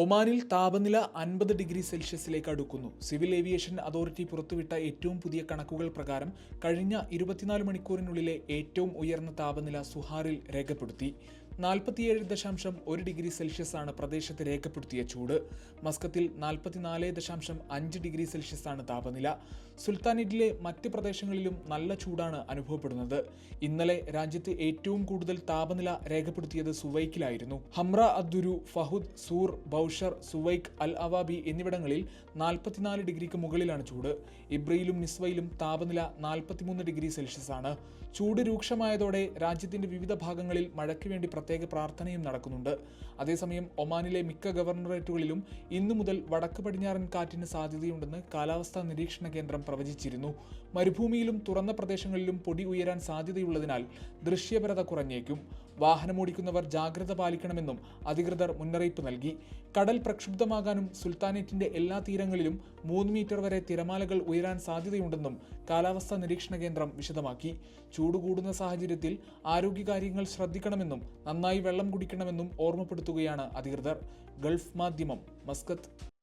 ഒമാനിൽ താപനില അൻപത് ഡിഗ്രി സെൽഷ്യസിലേക്ക് അടുക്കുന്നു. സിവിൽ ഏവിയേഷൻ അതോറിറ്റി പുറത്തുവിട്ട ഏറ്റവും പുതിയ കണക്കുകൾ പ്രകാരം കഴിഞ്ഞ ഇരുപത്തിനാല് മണിക്കൂറിനുള്ളിലെ ഏറ്റവും ഉയർന്ന താപനില സുഹാറിൽ രേഖപ്പെടുത്തി. നാൽപ്പത്തിയേഴ് ദശാംശം ഒരു ഡിഗ്രി സെൽഷ്യസ് ആണ് പ്രദേശത്ത് രേഖപ്പെടുത്തിയ ചൂട്. മസ്കത്തിൽ നാൽപ്പത്തിനാല് ദശാംശം അഞ്ച് ഡിഗ്രി സെൽഷ്യസ് ആണ് താപനില. സുൽത്താനേറ്റിലെ മറ്റ് പ്രദേശങ്ങളിലും നല്ല ചൂടാണ് അനുഭവപ്പെടുന്നത്. ഇന്നലെ രാജ്യത്ത് ഏറ്റവും കൂടുതൽ താപനില രേഖപ്പെടുത്തിയത് സുവൈക്കിലായിരുന്നു. ഹംറ അദ്ദുരു ഫഹുദ് സൂർ ബൌഷർ സുവൈക്ക് അൽ അവാബി എന്നിവിടങ്ങളിൽ നാൽപ്പത്തിനാല് ഡിഗ്രിക്ക് മുകളിലാണ് ചൂട്. ഇബ്രയിലും മിസ്വയിലും താപനില നാൽപ്പത്തിമൂന്ന് ഡിഗ്രി സെൽഷ്യസ് ആണ് ചൂട് രൂക്ഷമായതോടെ രാജ്യത്തിന്റെ വിവിധ ഭാഗങ്ങളിൽ മഴയ്ക്ക് വേണ്ടി പ്രത്യേക പ്രാർത്ഥനയും നടക്കുന്നുണ്ട്. അതേസമയം ഒമാനിലെ മിക്ക ഗവർണറേറ്റുകളിലും ഇന്നു മുതൽ വടക്ക് പടിഞ്ഞാറൻ കാറ്റിന് സാധ്യതയുണ്ടെന്ന് കാലാവസ്ഥാ നിരീക്ഷണ കേന്ദ്രം പ്രവചിച്ചിരുന്നു. മരുഭൂമിയിലും തുറന്ന പ്രദേശങ്ങളിലും പൊടി ഉയരാൻ സാധ്യതയുള്ളതിനാൽ ദൃശ്യപരത കുറഞ്ഞേക്കും. വാഹനമോടിക്കുന്നവർ ജാഗ്രത പാലിക്കണമെന്നും അധികൃതർ മുന്നറിയിപ്പ് നൽകി. കടൽ പ്രക്ഷുബ്ധമാകാനും സുൽത്താനേറ്റിന്റെ എല്ലാ തീരങ്ങളിലും മൂന്ന് മീറ്റർ വരെ തിരമാലകൾ ഉയരാൻ സാധ്യതയുണ്ടെന്നും കാലാവസ്ഥാ നിരീക്ഷണ കേന്ദ്രം വിശദമാക്കി. ചൂട് കൂടുന്ന സാഹചര്യത്തിൽ ആരോഗ്യകാര്യങ്ങൾ ശ്രദ്ധിക്കണമെന്നും നന്നായി വെള്ളം കുടിക്കണമെന്നും ഓർമ്മപ്പെടുത്തുകയാണ് അധികൃതർ. ഗൾഫ് മാധ്യമം മസ്കത്ത്.